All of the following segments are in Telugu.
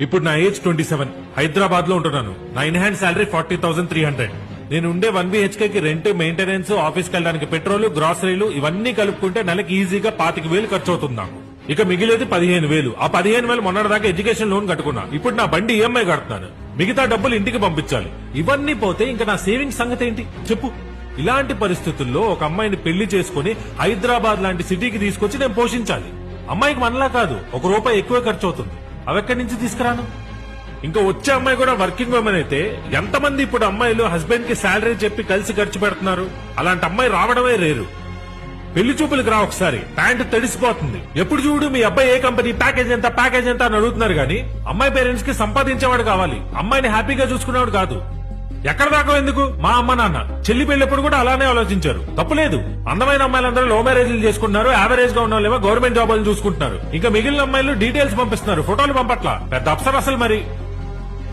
ఇప్పుడు నా ఏజ్ ట్వంటీ సెవెన్. హైదరాబాద్లో ఉంటున్నాను. నా in hand salary forty thousand three hundred. నేను ఉండే వన్ బిహెచ్కే కి రెంట్ మెయింటెనెన్స్ ఆఫీస్కి వెళ్ళడానికి పెట్రోల్ గ్రాసరీలు ఇవన్నీ కలుపుకుంటే నెలకి ఈజీగా పాతిక వేలు ఖర్చు అవుతుంది నాకు ఇక మిగిలేది పదిహేను వేలు. ఆ పదిహేను వేలు మొన్నటిదాకా ఎడ్యుకేషన్ లోన్ కట్టుకున్నా. ఇప్పుడు నా బండి ఈఎంఐ కడుతున్నాను. మిగతా డబ్బులు ఇంటికి పంపించాలి. ఇవన్నీ పోతే ఇంకా నా సేవింగ్స్ సంగతి ఏంటి? చెప్పు. ఇలాంటి పరిస్థితుల్లో ఒక అమ్మాయిని పెళ్ళి చేసుకుని హైదరాబాద్ లాంటి సిటీకి తీసుకొచ్చి నేను పోషించాలి. అమ్మాయికి మనలా కాదు. ఒక రూపాయి ఎక్కువ ఖర్చు అవుతుంది అవెక్కడి నుంచి తీసుకురాను? ఇంకా వచ్చే అమ్మాయి కూడా వర్కింగ్ ఉమెన్ అయితే ఎంతమంది ఇప్పుడు అమ్మాయిలు హస్బెండ్కి శాలరీ చెప్పి కలిసి ఖర్చు పెడుతున్నారు? అలాంటి అమ్మాయి రావడమే రేరు. పెళ్ళి చూపులకు రా ఒకసారి. ప్యాంట్ తడిసిపోతుంది. ఎప్పుడు చూడు మీ అబ్బాయి ఏ కంపెనీ ప్యాకేజ్ ఎంత ప్యాకేజ్ ఎంత అని అడుగుతున్నారు కానీ అమ్మాయి పేరెంట్స్కి సంపాదించేవాడు కావాలి. అమ్మాయిని హ్యాపీగా చూసుకునేవాడు కాదు. ఎక్కడ దాకా ఎందుకు? మా అమ్మ నాన్న. చెల్లి పెళ్ళప్పుడు కూడా అలానే ఆలోచించారు. తప్పులేదు అందమైన అమ్మాయిలందరూ లో మ్యారేజ్లు చేసుకుంటున్నారు యావరేజ్గా ఉన్న వాళ్ళేమో గవర్నమెంట్ జాబులు చూసుకుంటున్నారు. ఇంకా మిగిలిన అమ్మాయిలు డీటెయిల్స్ పంపిస్తున్నారు ఫోటోలు పంపట్ల. పెద్ద అప్సర్ అసలు మరి.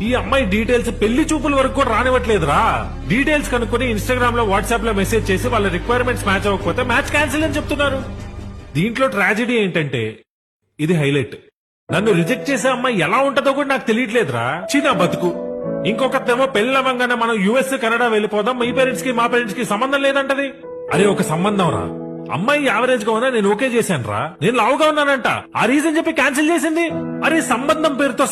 ఈ అమ్మాయి డీటెయిల్స్ పెళ్ళి చూపుల వరకు కూడా రానివ్వట్లేదురా. డీటెయిల్స్ కనుక్కుని ఇన్స్టాగ్రామ్లో వాట్సాప్లో మెసేజ్ చేసి వాళ్ళ రిక్వైర్మెంట్స్ మ్యాచ్ అవ్వకపోతే మ్యాచ్ క్యాన్సిల్ అని చెప్తున్నారు. దీంట్లో ట్రాజెడీ ఏంటంటే ఇది హైలైట్ నన్ను రిజెక్ట్ చేసే అమ్మాయి ఎలా ఉంటుందో కూడా నాకు తెలియట్లేదురా. చిన్న బతుకు. ఇంకొకతేమో పెళ్ళవంగానే మనం యుఎస్ కెనడా వెళ్ళిపోదాం. మీ పేరెంట్స్కి మా పేరెంట్స్కి సంబంధం లేదంటది. అరే ఒక సంబంధం రా. అమ్మాయి యావరేజ్గా ఉన్నా నేను ఓకే చేశాను రా నేను లావుగా ఉన్నానంట. ఆ రీజన్ చెప్పి క్యాన్సిల్ చేసింది. అరే సంబంధం పేరుతో